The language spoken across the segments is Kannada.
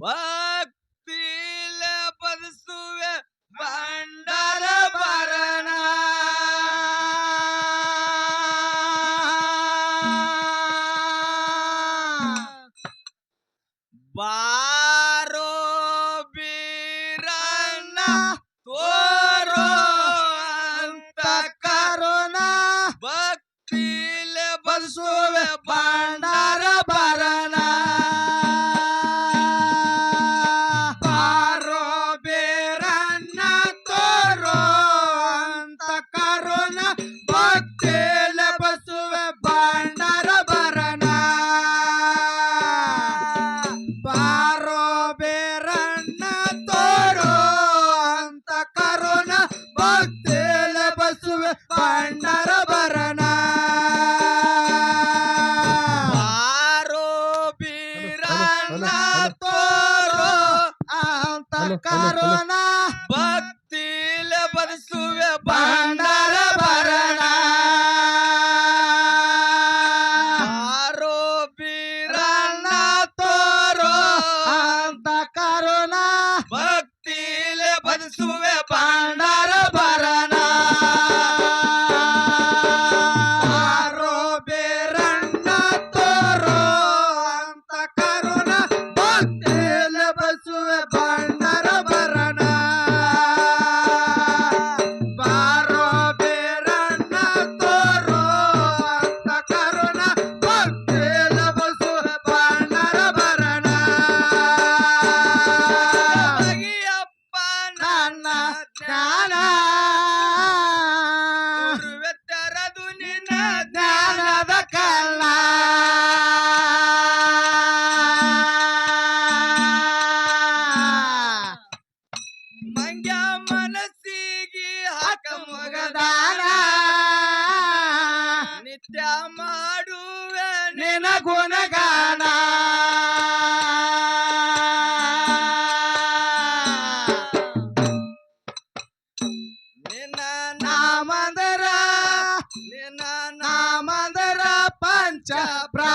ಭಕ್ತಿ ಬದಸುವೆ ಭಂಡಾರ ಭರಣ. ಬಾರೋ ಬೀರಣ್ಣ ತೋರೋ ಅಂತ ದಾನ ನಿತ್ಯ ಮಾಡುವೆ ನಿನ ಗುಣಗಾನ ನಿನ್ನ ನಾಮಂದರ ನಿನ್ನ ನಾಮಂದರ ಪಂಚ ಪ್ರಾ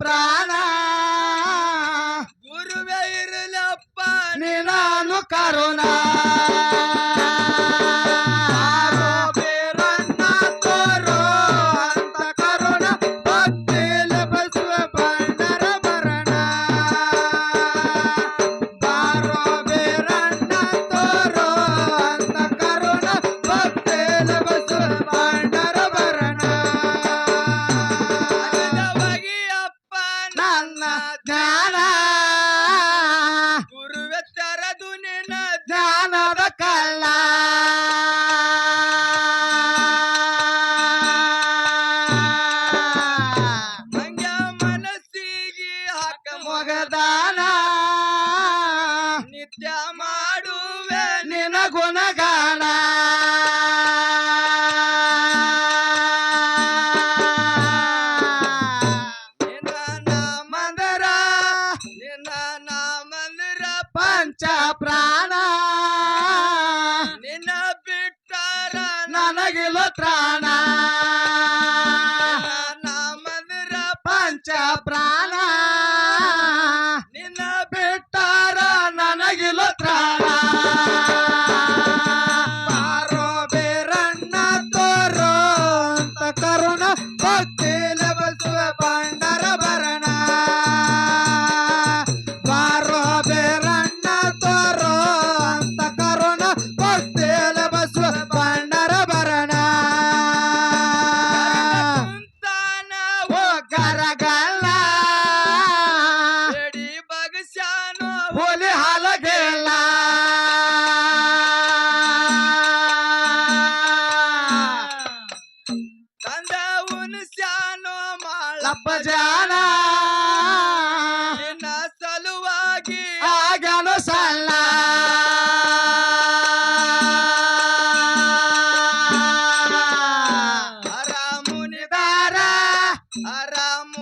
ಪ್ರಾಣ. ಗುರುವೇ ಇರಲಪ್ಪ ನೀನು ಕರುಣಾ. ಮೆಚ್ಚ ಪ್ರಾಣ. ನಿನ್ನ ಬಿಟ್ಟಾರ ನನಗಿಲ್ಲ ತ್ರಾಣ ನಮ್ಮ ಪಂಚ ಪ್ರಾಣ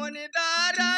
মনে দ্বারা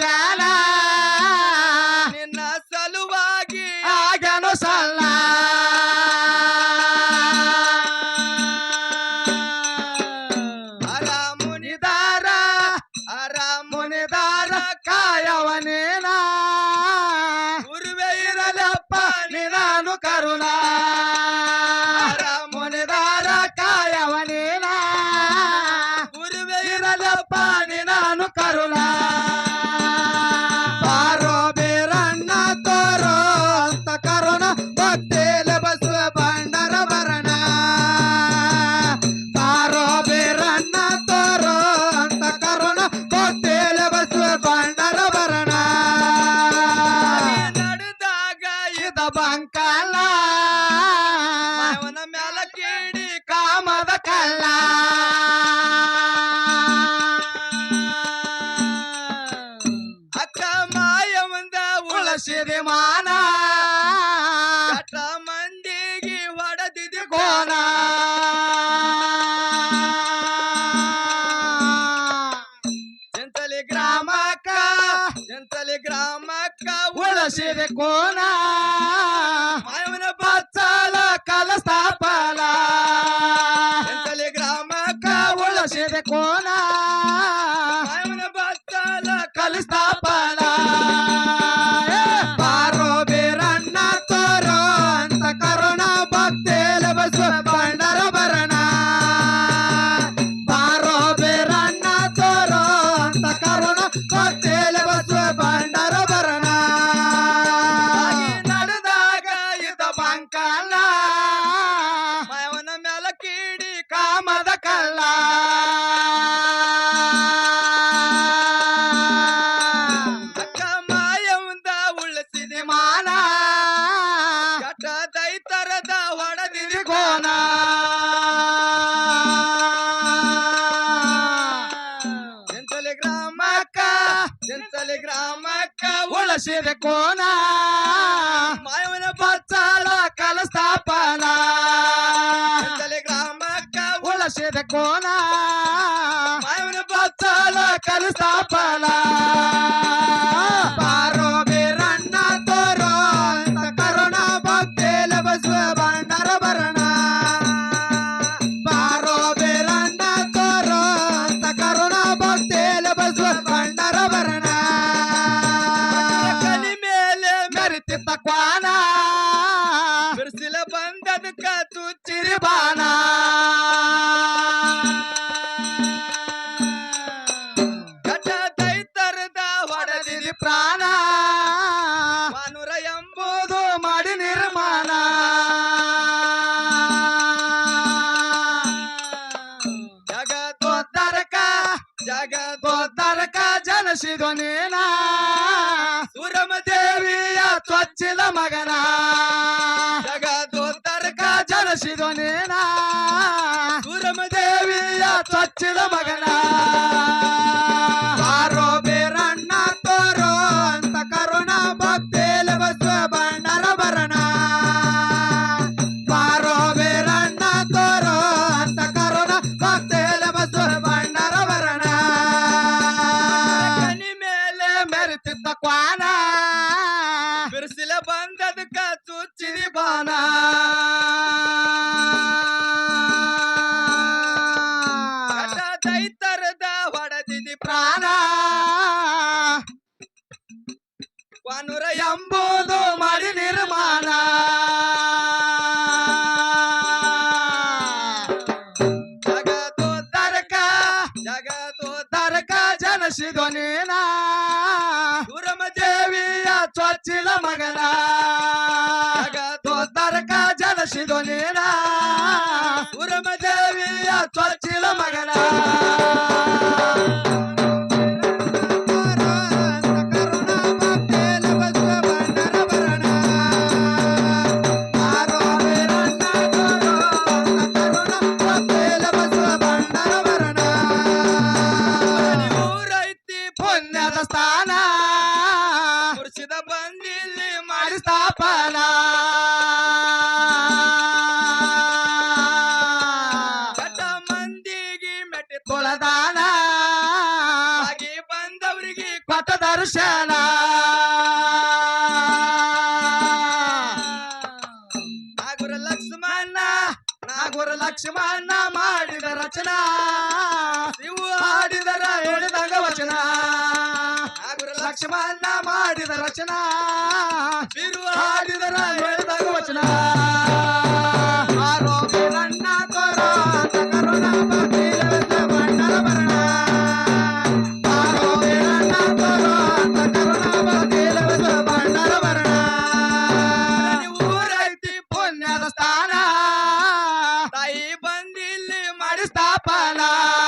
জালা ಬಂಕಲ್ಲ. ಅವನ ಮ್ಯಾಲ ಕೇಳಿ ಕಾಮದ ಕಲ್ಲ. ಅಕ್ಕ ಮಾಯವಂದ ಉಳಸಿದೆ ಮಾನ. ಮಂದಿಗೆ ಹೊಡೆದಿದೆ ಕೋನಾ. ಎಂತಲಿ ಗ್ರಾಮಕ್ಕ ಎಂತಲಿ ಗ್ರಾಮಕ್ಕ ಉಳಸಿದೆ ಕೋನಾ. పెట్టుకోన మాయమైన పచ్చాల కలస్తాపన గ్రామక్క ఉల చేదుకోన మాయమైన పచ్చాల కలస్తాపన పారో ಬಿಡ್ತಿದ್ದ ಕ್ವಾನ ಬಿಡಿಸಿಲ ಬಂದದಕ್ಕ ತುಚ್ಚಿರಿ ಬಾಣ ಜಗದೋದ್ಧಾರಕ ಜನಸಿದು ನೀನ ಸುರಮ ದೇವಿಯ ತ್ವಚ್ಚಿದ ಮಗನ? ಜಗದೋದ್ಧಾರಕ ಜನಸಿದು ನೀನ ಸುರಮ ದೇವಿಯ ತ್ವಚ್ಚಿದ ಮಗನ? ನಂಬೋದು ಮರಿ ನಿರ್ಮಾಣ. ಜಗದು ತರಕ ಜಗದು ತರಕ ಜನಸಿದೋ ನೀನ. ದೇವಿಯ ಚೊಚ್ಚಿಲ ಮಗನ. ಜಗದು ತರಕ ಜನಸಿದೋ ನೀನ. ದೇವಿಯ ಚೊಚ್ಚಿಲ ಮಗನ. ಲಕ್ಷ್ಮಣ ಮಾಡಿದ ರಚನಾ. ಹಾಡಿದರ ವಚನ. ಆರೋಗ್ಯಣ್ಣ ತೋರ ಕರುಣ ಸ್ಥಾನ. ತಾಯಿ ಬಂದಿಲ್ಲಿ ಮಾಡಿ ಸ್ಥಾಪನಾ.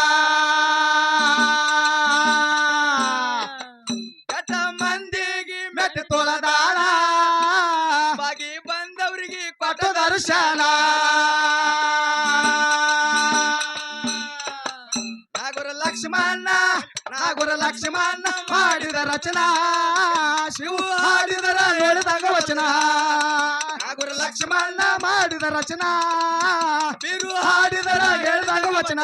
ಲಕ್ಷ್ಮಣ ಮಾಡಿದ ರಚನಾ, ಶಿವ ಹಾಡಿದರ ಹೇಳಿದಾಗ ವಚನ. ಗುರು ಲಕ್ಷ್ಮಣ ಮಾಡಿದ ರಚನಾ, ಬಿರು ಹಾಡಿದರ ಹೇಳಿದಾಗ ವಚನ.